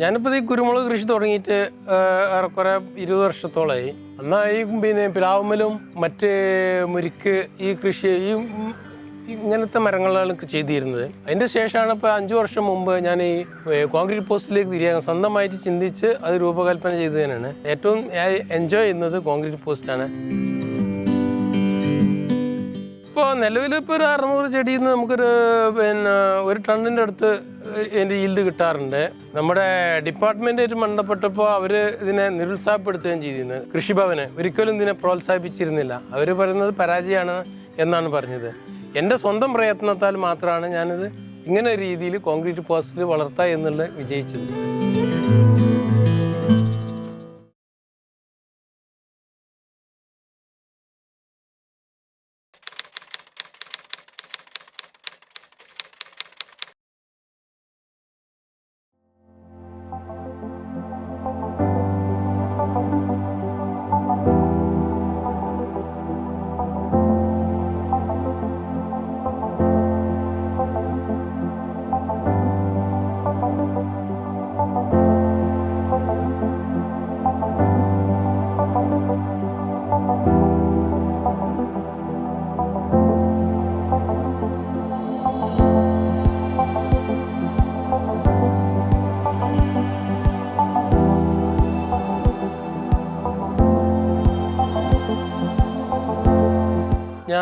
ഞാനിപ്പോൾ ഈ കുരുമുളക് കൃഷി തുടങ്ങിയിട്ട് ഏറെക്കുറെ ഇരുപത് വർഷത്തോളമായി എന്നാൽ ഈ പിന്നെ പിലാവുമ്മലും മറ്റ് മുരിക്ക് ഈ കൃഷി ഈ ഇങ്ങനത്തെ മരങ്ങളാണ് ചെയ്തിരുന്നത്. അതിന്റെ ശേഷമാണ് ഇപ്പോൾ അഞ്ച് വർഷം മുമ്പ് ഞാൻ ഈ കോൺക്രീറ്റ് പോസ്റ്റിലേക്ക് തിരിയാൻ സ്വന്തമായിട്ട് ചിന്തിച്ച് അത് രൂപകൽപ്പന ചെയ്തതിനാണ് ഏറ്റവും എൻജോയ് ചെയ്യുന്നത് കോൺക്രീറ്റ് പോസ്റ്റാണ് ഇപ്പോൾ നിലവിൽ ഇപ്പോൾ ഒരു അറുന്നൂറ് ചെടിയിൽ നിന്ന് നമുക്കൊരു പിന്നെ ഒരു ടണ്ണിന്റെ അടുത്ത് എന്റെ ഈൽഡ് കിട്ടാറുണ്ട്. നമ്മുടെ ഡിപ്പാർട്ട്മെന്റായിട്ട് ബന്ധപ്പെട്ടപ്പോൾ അവർ ഇതിനെ നിരുത്സാഹപ്പെടുത്തുകയും ചെയ്തിരുന്നു. കൃഷിഭവന് ഒരിക്കലും ഇതിനെ പ്രോത്സാഹിപ്പിച്ചിരുന്നില്ല. അവർ പറയുന്നത് പരാജയമാണ് എന്നാണ് പറഞ്ഞത്. എന്റെ സ്വന്തം പ്രയത്നത്താൽ മാത്രമാണ് ഞാനിത് ഇങ്ങനെ രീതിയിൽ കോൺക്രീറ്റ് പോസ്റ്റിൽ വളർത്തുക എന്നുള്ളത് വിജയിച്ചത്.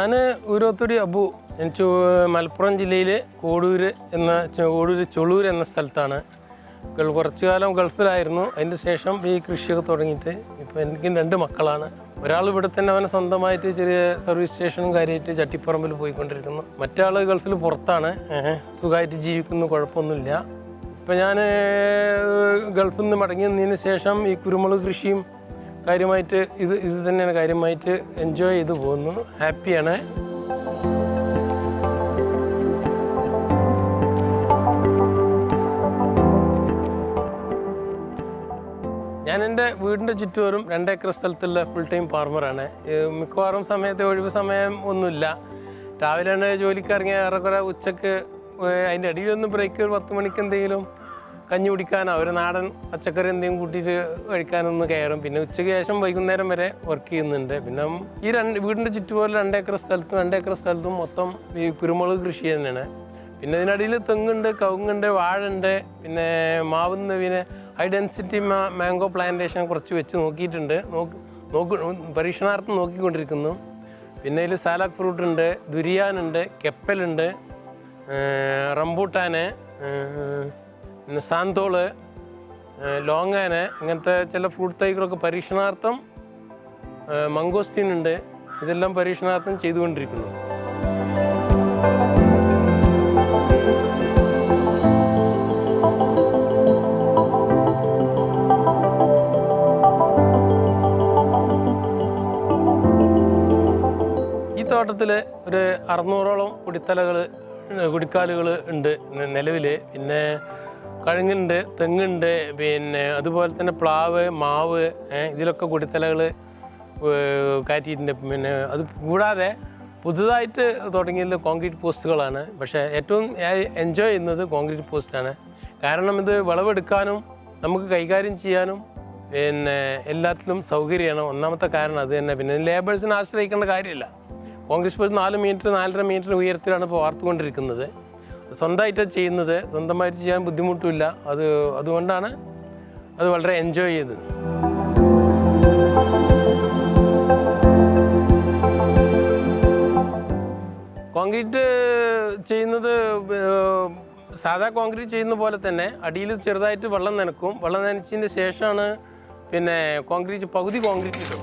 ഞാൻ ഊരോത്തുടി അബു ചു മലപ്പുറം ജില്ലയിലെ കോടൂര് എന്ന കോടൂര് ചൊളൂർ എന്ന സ്ഥലത്താണ്. കുറച്ചു കാലം ഗൾഫിലായിരുന്നു. അതിന്റെ ശേഷം ഈ കൃഷിയൊക്കെ തുടങ്ങിയിട്ട് ഇപ്പോൾ എനിക്ക് രണ്ട് മക്കളാണ്. ഒരാൾ ഇവിടെ തന്നെ അവനെ സ്വന്തമായിട്ട് ചെറിയ സർവീസ് സ്റ്റേഷനും കാര്യമായിട്ട് ചട്ടിപ്പറമ്പിൽ പോയിക്കൊണ്ടിരിക്കുന്നു. മറ്റാൾ ഗൾഫിൽ പുറത്താണ്. സുഖമായിട്ട് ജീവിക്കുന്നു കുഴപ്പമൊന്നുമില്ല. ഇപ്പം ഞാൻ ഗൾഫിൽ നിന്ന് മടങ്ങി നിന്നതിന് ശേഷം ഈ കുരുമുളക് കൃഷിയും കാര്യമായിട്ട് ഇത് ഇത് തന്നെയാണ് കാര്യമായിട്ട് എൻജോയ് ചെയ്ത് പോകുന്നു. ഹാപ്പിയാണ് ഞാൻ എന്റെ വീടിന്റെ ചുറ്റുവരും രണ്ടേക്കർ സ്ഥലത്തുള്ള ഫുൾ ടൈം ഫാർമറാണ് മിക്കവാറും സമയത്ത് ഒഴിവ് സമയം ഒന്നുമില്ല. രാവിലെയാണ് ജോലിക്കിറങ്ങിയ ഏറെക്കുറെ ഉച്ചയ്ക്ക് അതിന്റെ ഇടയിലൊന്ന് ബ്രേക്ക് ഒരു പത്ത് മണിക്ക് എന്തെങ്കിലും കഞ്ഞി കുടിക്കാനോ ഒരു നാടൻ പച്ചക്കറി എന്തെങ്കിലും കൂട്ടിയിട്ട് കഴിക്കാനൊന്ന് കയറും. പിന്നെ ഉച്ചയ്ക്ക് ശേഷം വൈകുന്നേരം വരെ വർക്ക് ചെയ്യുന്നുണ്ട്. പിന്നെ ഈ രണ്ട് വീടിന്റെ ചുറ്റുപോലെ രണ്ടേക്കർ സ്ഥലത്തും രണ്ടേക്കർ സ്ഥലത്തും മൊത്തം ഈ കുരുമുളക് കൃഷി തന്നെയാണ്. പിന്നെ ഇതിനടിയിൽ തെങ്ങുണ്ട് കവുങ്ങുണ്ട് വാഴുണ്ട് പിന്നെ മാവുന്ന പിന്നെ ഹൈ ഡെൻസിറ്റി മാംഗോ പ്ലാന്റേഷൻ കുറച്ച് വെച്ച് നോക്കിയിട്ടുണ്ട്. നോക്കി നോക്കി പരീക്ഷണാർത്ഥം നോക്കിക്കൊണ്ടിരിക്കുന്നു. പിന്നെ ഇതിൽ സാലാക് ഫ്രൂട്ട് ഉണ്ട് ദുരിയാനുണ്ട് കെപ്പലുണ്ട് റംബൂട്ടാന് പിന്നെ സാന്തോൾ ലോങ്ങാന് ഇങ്ങനത്തെ ചില ഫ്രൂട്ട് തൈകളൊക്കെ പരീക്ഷണാർത്ഥം മംഗോസ്റ്റീൻ ഉണ്ട് ഇതെല്ലാം പരീക്ഷണാർത്ഥം ചെയ്തുകൊണ്ടിരിക്കുന്നു. ഈ തോട്ടത്തിൽ ഒരു അറുന്നൂറോളം കുടിത്തലകൾ കുടിക്കാലുകൾ ഉണ്ട് നിലവിൽ പിന്നെ കഴുങ്ങുണ്ട് തെങ്ങുണ്ട് പിന്നെ അതുപോലെ തന്നെ പ്ലാവ് മാവ് ഇതിലൊക്കെ കുടിത്തലകൾ കയറ്റിയിട്ടുണ്ട്. പിന്നെ അത് കൂടാതെ പുതുതായിട്ട് തുടങ്ങിയത് കോൺക്രീറ്റ് പോസ്റ്റുകളാണ്. പക്ഷേ ഏറ്റവും എൻജോയ് ചെയ്യുന്നത് കോൺക്രീറ്റ് പോസ്റ്റാണ്. കാരണം ഇത് വിളവെടുക്കാനും നമുക്ക് കൈകാര്യം ചെയ്യാനും പിന്നെ എല്ലാത്തിലും സൗകര്യമാണ്. ഒന്നാമത്തെ കാരണം അത് തന്നെ. പിന്നെ ലേബേഴ്സിനെ ആശ്രയിക്കേണ്ട കാര്യമില്ല. കോൺക്രീറ്റ് പോസ്റ്റ് നാല് മീറ്റർ നാലര മീറ്റർ ഉയരത്തിലാണ് ഇപ്പോൾ വാർത്തുകൊണ്ടിരിക്കുന്നത്. സ്വന്തമായിട്ടാണ് ചെയ്യുന്നത് സ്വന്തമായിട്ട് ചെയ്യാൻ ബുദ്ധിമുട്ടില്ല അത് അതുകൊണ്ടാണ് അത് വളരെ എൻജോയ് ചെയ്തത്. കോൺക്രീറ്റ് ചെയ്യുന്നത് സാധാ കോൺക്രീറ്റ് ചെയ്യുന്ന പോലെ തന്നെ അടിയിൽ ചെറുതായിട്ട് വെള്ളം നനക്കും. വെള്ളം നനച്ചതിന് ശേഷമാണ് പിന്നെ കോൺക്രീറ്റ് പകുതി കോൺക്രീറ്റ് ഇടും.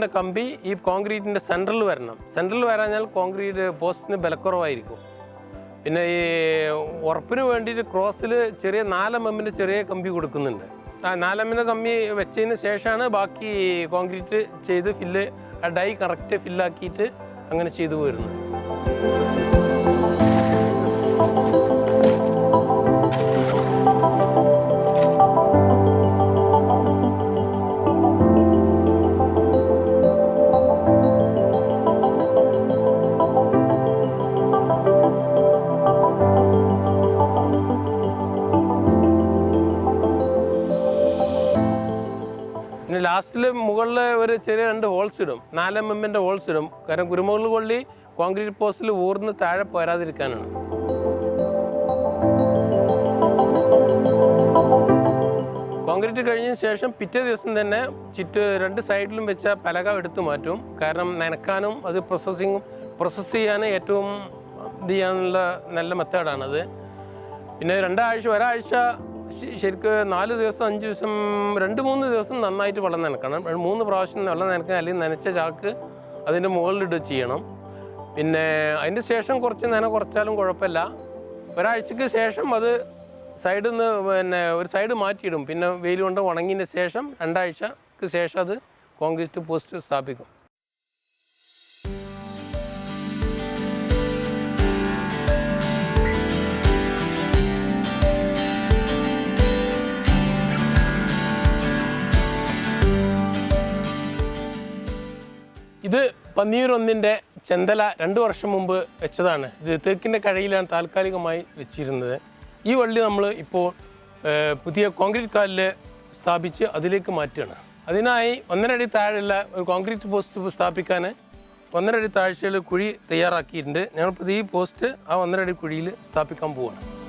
ആറ് കമ്പി ഈ കോൺക്രീറ്റിന്റെ സെൻട്രൽ വരണം. സെൻട്രൽ വരാഞ്ഞാൽ കോൺക്രീറ്റ് പോസ്റ്റിന് ബലക്കുറവായിരിക്കും. പിന്നെ ഈ ഉറപ്പിന് വേണ്ടിയിട്ട് ക്രോസിൽ ചെറിയ നാലം എം എമ്മിന്റെ ചെറിയ കമ്പി കൊടുക്കുന്നുണ്ട്. ആ നാലമ്മിന്റെ കമ്പി വെച്ചതിന് ശേഷമാണ് ബാക്കി കോൺക്രീറ്റ് ചെയ്ത് ഫില്ല് ആ ഡൈ കറക്റ്റ് ഫില്ലാക്കിയിട്ട് അങ്ങനെ ചെയ്തു പോരുന്നത്. ലാസ്റ്റിൽ മുകളിൽ ഒരു ചെറിയ രണ്ട് ഹോൾസ് ഇടും. നാല് എം എമ്മിന്റെ ഹോൾസ് ഇടും. കാരണം കുരുമുളക് കൊള്ളി കോൺക്രീറ്റ് പോസ്റ്റിൽ ഊർന്ന് താഴെ പോരാതിരിക്കാനാണ്. കോൺക്രീറ്റ് കഴിഞ്ഞതിന് ശേഷം പിറ്റേ ദിവസം തന്നെ ചുറ്റ് രണ്ട് സൈഡിലും വെച്ച പലക എടുത്തു മാറ്റും. കാരണം നനക്കാനും അത് പ്രോസസ്സിങ്ങും പ്രോസസ്സ് ചെയ്യാനും ഏറ്റവും ഇത് ചെയ്യാനുള്ള നല്ല മെത്തേഡാണത് പിന്നെ രണ്ടാഴ്ച ഒരാഴ്ച ശരിക്ക് നാല് ദിവസം അഞ്ച് ദിവസം രണ്ട് മൂന്ന് ദിവസം നന്നായിട്ട് വെള്ളം നനക്കണം. മൂന്ന് പ്രാവശ്യം വെള്ളം നനക്കണം അല്ലെങ്കിൽ നനച്ച ചാക്ക് അതിന്റെ മുകളിലിട്ട് ചെയ്യണം. പിന്നെ അതിന്റെ ശേഷം കുറച്ച് നന കുറച്ചാലും കുഴപ്പമില്ല. ഒരാഴ്ചക്ക് ശേഷം അത് സൈഡിൽ നിന്ന് പിന്നെ ഒരു സൈഡ് മാറ്റിയിടും. പിന്നെ വെയിൽ കൊണ്ട് ഉണങ്ങിയതിന് ശേഷം രണ്ടാഴ്ചക്ക് ശേഷം അത് കോൺക്രീറ്റ് പോസ്റ്റ് സ്ഥാപിക്കും. ഒന്നിന്റെ ചെന്തല രണ്ട് വർഷം മുമ്പ് വെച്ചതാണ്. ഇത് തേക്കിന്റെ കഴയിലാണ് താൽക്കാലികമായി വെച്ചിരുന്നത്. ഈ വള്ളി നമ്മൾ ഇപ്പോൾ പുതിയ കോൺക്രീറ്റ് കാലിൽ സ്ഥാപിച്ച് അതിലേക്ക് മാറ്റുകയാണ്. അതിനായി ഒന്നരടി താഴെയുള്ള ഒരു കോൺക്രീറ്റ് പോസ്റ്റ് സ്ഥാപിക്കാൻ ഒന്നരടി താഴ്ചയിൽ കുഴി തയ്യാറാക്കിയിട്ടുണ്ട്. ഞങ്ങളിപ്പോൾ ഈ പോസ്റ്റ് ആ ഒന്നരടി കുഴിയിൽ സ്ഥാപിക്കാൻ പോവുകയാണ്.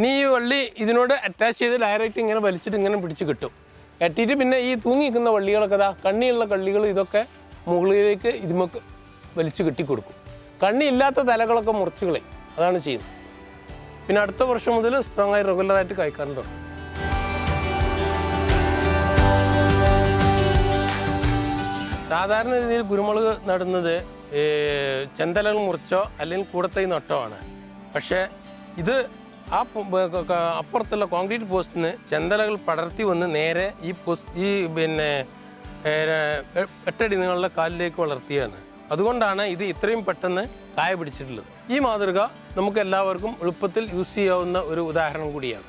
ഇനി ഈ വള്ളി ഇതിനോട് അറ്റാച്ച് ചെയ്ത് ഡയറക്റ്റ് ഇങ്ങനെ വലിച്ചിട്ട് ഇങ്ങനെ പിടിച്ച് കിട്ടും. കെട്ടിയിട്ട് പിന്നെ ഈ തൂങ്ങി നിൽക്കുന്ന വള്ളികളൊക്കെ ഇതാ കണ്ണിയുള്ള കള്ളികൾ ഇതൊക്കെ മുകളിലേക്ക് ഇതിമക്ക് വലിച്ചു കെട്ടിക്കൊടുക്കും. കൊടുക്കും കണ്ണി ഇല്ലാത്ത തലകളൊക്കെ മുറിച്ച് കളയും. അതാണ് ചെയ്യുന്നത്. പിന്നെ അടുത്ത വർഷം മുതൽ സ്ട്രോങ് ആയി റെഗുലറായിട്ട് കഴിക്കാൻ തുടങ്ങും സാധാരണ രീതിയിൽ കുരുമുളക് നടുന്നത് ചെന്തലകൾ മുറിച്ചോ അല്ലെങ്കിൽ കൂടത്തൈ നട്ടോ ആണ്. പക്ഷേ ഇത് ആ അപ്പുറത്തുള്ള കോൺക്രീറ്റ് പോസ്റ്റിന് ചെന്തലകൾ പടർത്തി വന്ന് നേരെ ഈ പോസ്റ്റ് ഈ പിന്നെ എട്ടടി നിങ്ങളുടെ കാലിലേക്ക് വളർത്തിയാണ്. അതുകൊണ്ടാണ് ഇത് ഇത്രയും പെട്ടെന്ന് കായ പിടിച്ചിട്ടുള്ളത്. ഈ മാതൃക നമുക്ക് എല്ലാവർക്കും എളുപ്പത്തിൽ യൂസ് ചെയ്യാവുന്ന ഒരു ഉദാഹരണം കൂടിയാണ്.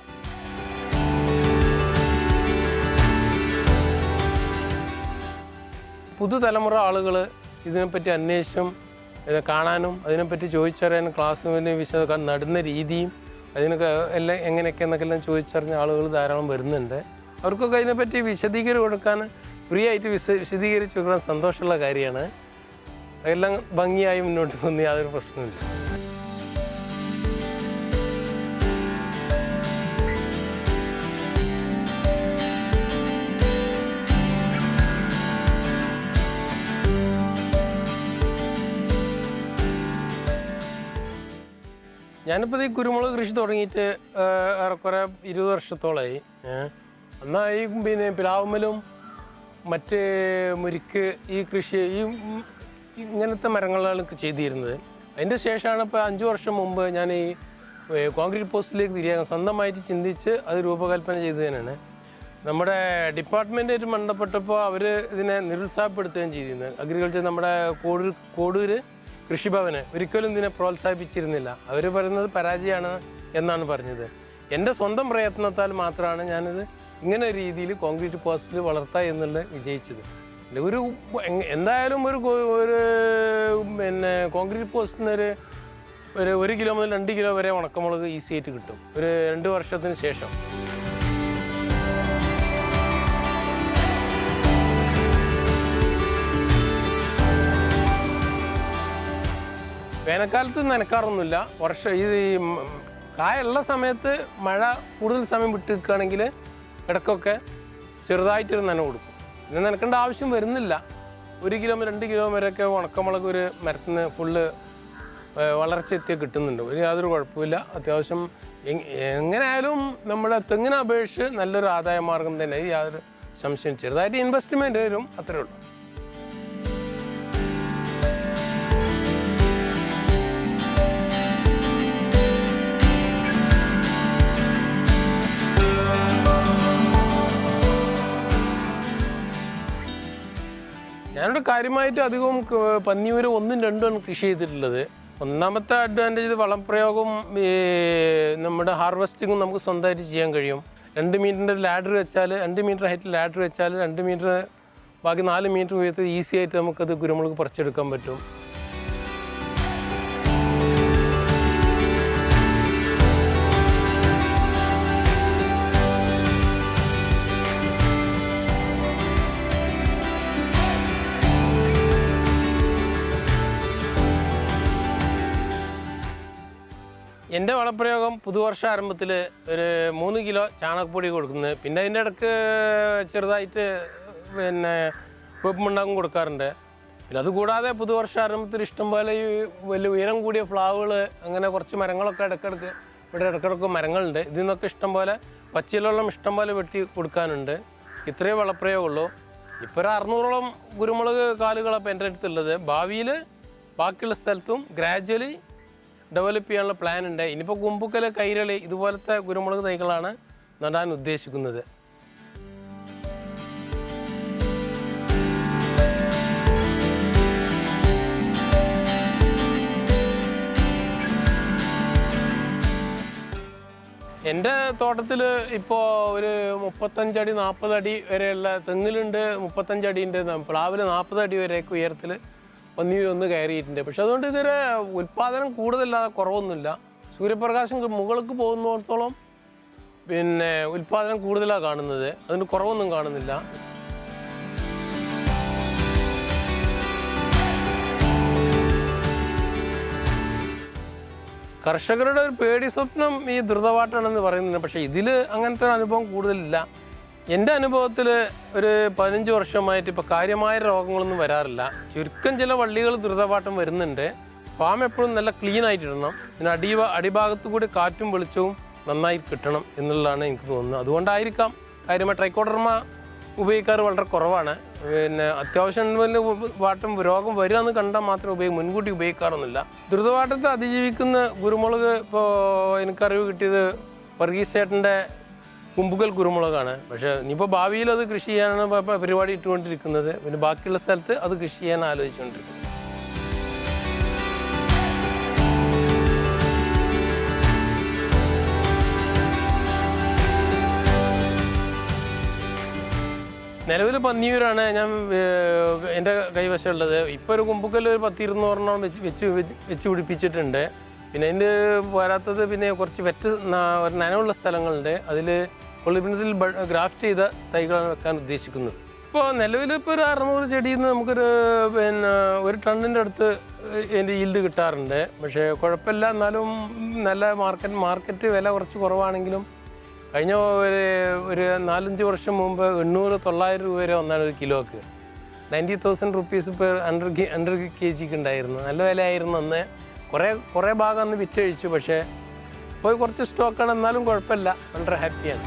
പുതുതലമുറ ആളുകൾ ഇതിനെപ്പറ്റി അന്വേഷിച്ചും കാണാനും അതിനെപ്പറ്റി ചോദിച്ചറിയാനും ക്ലാസ്സിന് വിശദ നടുന്ന രീതിയും അതിനൊക്കെ എല്ലാം എങ്ങനെയൊക്കെ എന്നൊക്കെ എല്ലാം ചോദിച്ചറിഞ്ഞ ആളുകൾ ധാരാളം വരുന്നുണ്ട്. അവർക്കൊക്കെ അതിനെപ്പറ്റി വിശദീകരണം കൊടുക്കാൻ ഫ്രീ ആയിട്ട് വിശ വിശദീകരിച്ച് കൊടുക്കാൻ സന്തോഷമുള്ള കാര്യമാണ്. എല്ലാം ഭംഗിയായി മുന്നോട്ട് പോകുന്ന യാതൊരു പ്രശ്നമില്ല ഞാനിപ്പോൾ ഈ കുരുമുളക് കൃഷി തുടങ്ങിയിട്ട് ഏറെക്കുറെ ഇരുപത് വർഷത്തോളമായി എന്നാൽ ഈ പിന്നെ പ്ലാവുമലും മറ്റ് മുരിക്ക് ഈ കൃഷി ഈ ഇങ്ങനത്തെ മരങ്ങളാണ് ചെയ്തിരുന്നത്. അതിന്റെ ശേഷമാണ് ഇപ്പോൾ അഞ്ച് വർഷം മുമ്പ് ഞാൻ ഈ കോൺക്രീറ്റ് പോസ്റ്റിലേക്ക് തിരിയാൻ സ്വന്തമായിട്ട് ചിന്തിച്ച് അത് രൂപകൽപ്പന ചെയ്തതിനാണ്. നമ്മുടെ ഡിപ്പാർട്ട്മെന്റായിട്ട് ബന്ധപ്പെട്ടപ്പോൾ അവർ ഇതിനെ നിരുത്സാഹപ്പെടുത്തുകയും ചെയ്തിരുന്നത്. അഗ്രികൾച്ചർ നമ്മുടെ കോടൂർ കോടൂർ കൃഷിഭവന് ഒരിക്കലും ഇതിനെ പ്രോത്സാഹിപ്പിച്ചിരുന്നില്ല. അവർ പറയുന്നത് പരാജയമാണ് എന്നാണ് പറഞ്ഞത്. എന്റെ സ്വന്തം പ്രയത്നത്താൽ മാത്രമാണ് ഞാനിത് ഇങ്ങനെ രീതിയിൽ കോൺക്രീറ്റ് പോസ്റ്റിൽ വളർത്താം എന്നുള്ളത് വിജയിച്ചത്. ഒരു എന്തായാലും ഒരു ഒരു പിന്നെ കോൺക്രീറ്റ് പോസ്റ്റിന് ഒരു ഒരു ഒരു കിലോ മുതൽ രണ്ട് കിലോ വരെ ഉണക്കമുളക് ഈസി ആയിട്ട് കിട്ടും. ഒരു രണ്ട് വർഷത്തിന് ശേഷം. വേനൽക്കാലത്ത് നനക്കാറൊന്നുമില്ല. വർഷം ഈ കായുള്ള സമയത്ത് മഴ കൂടുതൽ സമയം വിട്ട് നിൽക്കുകയാണെങ്കിൽ ഇടയ്ക്കൊക്കെ ചെറുതായിട്ടൊരു നന കൊടുക്കും. പിന്നെ നനക്കേണ്ട ആവശ്യം വരുന്നില്ല. ഒരു കിലോ രണ്ട് കിലോ വരെയൊക്കെ ഉണക്കമുളക് ഒരു മരത്തിന് ഫുള്ള് വളർച്ച എത്തിയ കിട്ടുന്നുണ്ട്. ഒരു യാതൊരു കുഴപ്പമില്ല അത്യാവശ്യം എങ്- എങ്ങനെയായാലും നമ്മുടെ തെങ്ങിനെ അപേക്ഷിച്ച് നല്ലൊരു ആദായ മാർഗം തന്നെ യാതൊരു സംശയം ചെറുതായിട്ട് ഇൻവെസ്റ്റ്മെന്റ് വരും. അത്രേ ഉള്ളൂ. ഞാനിവിടെ കാര്യമായിട്ട് അധികവും പന്നിയൂര് ഒന്നും രണ്ടും കൃഷി ചെയ്തിട്ടുള്ളത്. ഒന്നാമത്തെ അഡ്വാന്റേജ് ഇത് വളപ്രയോഗം ഈ നമ്മുടെ ഹാർവെസ്റ്റിങ്ങും നമുക്ക് സ്വന്തമായിട്ട് ചെയ്യാൻ കഴിയും. രണ്ട് മീറ്ററിന്റെ ലാഡർ വെച്ചാൽ രണ്ട് മീറ്റർ ഹൈറ്റ് ലാഡർ വെച്ചാൽ രണ്ട് മീറ്റർ ബാക്കി നാല് മീറ്റർ ഉയർത്തി ഈസി ആയിട്ട് നമുക്കത് കുരുമുളക് പറിച്ചെടുക്കാൻ പറ്റും. എന്റെ വളപ്രയോഗം പുതുവർഷ ആരംഭത്തിൽ ഒരു മൂന്ന് കിലോ ചാണകപ്പൊടി കൊടുക്കുന്നത് പിന്നെ അതിന്റെ ഇടയ്ക്ക് ചെറുതായിട്ട് പിന്നെ വേപ്പുമുണ്ടാകും കൊടുക്കാറുണ്ട്. പിന്നെ അതുകൂടാതെ പുതുവർഷ ആരംഭത്തിൽ ഇഷ്ടംപോലെ ഈ വലിയ ഉയരം കൂടിയ ഫ്ലാവുകൾ അങ്ങനെ കുറച്ച് മരങ്ങളൊക്കെ ഇടയ്ക്കിടയ്ക്ക് ഇവിടെ ഇടയ്ക്കിടയ്ക്ക് മരങ്ങളുണ്ട്. ഇതിൽ നിന്നൊക്കെ ഇഷ്ടംപോലെ പച്ചിലുള്ള ഇഷ്ടംപോലെ വെട്ടി കൊടുക്കാനുണ്ട്. ഇത്രയേ വളപ്രയോഗമുള്ളൂ. ഇപ്പോൾ ഒരു അറുന്നൂറോളം കുരുമുളക് കാലുകളാണ് എന്റെ അടുത്തുള്ളത്. ഭാവിയിൽ ബാക്കിയുള്ള സ്ഥലത്തും ഗ്രാജ്വലി ഡെവലപ്പ് ചെയ്യാനുള്ള പ്ലാൻ ഉണ്ട്. ഇനിയിപ്പോൾ കുമ്പുക്കൽ കൈരളി ഇതുപോലത്തെ കുരുമുളക് തൈകളാണ് നടാൻ ഉദ്ദേശിക്കുന്നത്. എന്റെ തോട്ടത്തിൽ ഇപ്പോൾ ഒരു മുപ്പത്തഞ്ചടി നാൽപ്പതടി വരെയുള്ള തെങ്ങിലുണ്ട്. മുപ്പത്തഞ്ചടിന്റെ പ്ലാവിൽ നാൽപ്പത് അടി വരെയൊക്കെ ഉയരത്തിൽ ഒന്നി ഒന്ന് കയറിയിട്ടുണ്ട്. പക്ഷെ അതുകൊണ്ട് ഇതൊരു ഉൽപ്പാദനം കൂടുതലല്ലാതെ കുറവൊന്നുമില്ല. സൂര്യപ്രകാശം മുകൾക്ക് പോകുന്നിടത്തോളം പിന്നെ ഉൽപ്പാദനം കൂടുതലാണ് കാണുന്നത്. അതിന് കുറവൊന്നും കാണുന്നില്ല. കർഷകരുടെ ഒരു പേടി സ്വപ്നം ഈ ദ്രുതവാട്ടാണെന്ന് പറയുന്നുണ്ട്. പക്ഷേ ഇതിൽ അങ്ങനത്തെ ഒരു അനുഭവം കൂടുതലില്ല. എന്റെ അനുഭവത്തിൽ ഒരു പതിനഞ്ച് വർഷമായിട്ട് ഇപ്പോൾ കാര്യമായ രോഗങ്ങളൊന്നും വരാറില്ല. ചുരുക്കം ചില വള്ളികൾ ദ്രുതപാട്ടം വരുന്നുണ്ട്. ഫാം എപ്പോഴും നല്ല ക്ലീൻ ആയിട്ടിടണം. പിന്നെ അടി അടിഭാഗത്തു കൂടി കാറ്റും വെളിച്ചവും നന്നായി കിട്ടണം എന്നുള്ളതാണ് എനിക്ക് തോന്നുന്നത്. അതുകൊണ്ടായിരിക്കാം കാര്യമായി ട്രൈക്കോഡർമ ഉപയോഗിക്കാറ് വളരെ കുറവാണ്. പിന്നെ അത്യാവശ്യം വാട്ടം രോഗം വരികയെന്ന് കണ്ടാൽ മാത്രം ഉപയോഗി മുൻകൂട്ടി ഉപയോഗിക്കാറൊന്നുമില്ല. ദ്രുതവാട്ടത്തെ അതിജീവിക്കുന്ന കുരുമുളക് ഇപ്പോൾ എനിക്കറിവ് കിട്ടിയത് വർഗീസ് ചേട്ടന്റെ കുമ്പുകൽ കുരുമുളകാണ്. പക്ഷേ ഇനിയിപ്പോൾ ഭാവിയിൽ അത് കൃഷി ചെയ്യാനാണ് പരിപാടി ഇട്ടുകൊണ്ടിരിക്കുന്നത്. പിന്നെ ബാക്കിയുള്ള സ്ഥലത്ത് അത് കൃഷി ചെയ്യാൻ ആലോചിച്ചുകൊണ്ടിരിക്കുന്നത് നിലവിൽ പന്നിയൂരാണ് ഞാൻ എന്റെ കൈവശമുള്ളത് ഇപ്പോൾ ഒരു കുമ്പുക്കൽ ഒരു പത്തിരുന്നൂറെണ്ണം വെച്ച് വെച്ച് വെച്ച് പിടിപ്പിച്ചിട്ടുണ്ട്. പിന്നെ അതിന്റെ പോരാത്തത് പിന്നെ കുറച്ച് വെറ്റ് ഒരു നനവുള്ള സ്ഥലങ്ങളുണ്ട്. അതിൽ പൊളിപ്പിനത്തിൽ ഗ്രാഫ്റ്റ് ചെയ്ത തൈകളാണ് വെക്കാൻ ഉദ്ദേശിക്കുന്നത്. ഇപ്പോൾ നിലവിൽ ഇപ്പോൾ ഒരു അറുന്നൂറ് ചെടിയിൽ നിന്ന് നമുക്കൊരു പിന്നെ ഒരു ടണ്ണിന്റെ അടുത്ത് അതിന്റെ ഈൽഡ് കിട്ടാറുണ്ട്. പക്ഷേ കുഴപ്പമില്ല. എന്നാലും നല്ല മാർക്കറ്റ് മാർക്കറ്റ് വില കുറച്ച് കുറവാണെങ്കിലും കഴിഞ്ഞ ഒരു ഒരു നാലഞ്ച് വർഷം മുമ്പ് എണ്ണൂറ് തൊള്ളായിരം രൂപ വരെ ഒന്നാണ് ഒരു കിലോക്ക്. നയന്റി തൗസൻഡ് റുപ്പീസ് ഇപ്പോൾ ഹൺഡ്രഡ് ഹൺഡ്രഡ് കെ ജിക്ക് ഉണ്ടായിരുന്നു. നല്ല വിലയായിരുന്നു അന്ന്. കുറേ കുറേ ഭാഗം അന്ന് വിറ്റഴിച്ചു പക്ഷേ പോയി കുറച്ച് സ്റ്റോക്കാണ് എന്നാലും കുഴപ്പമില്ല. വളരെ ഹാപ്പിയാണ്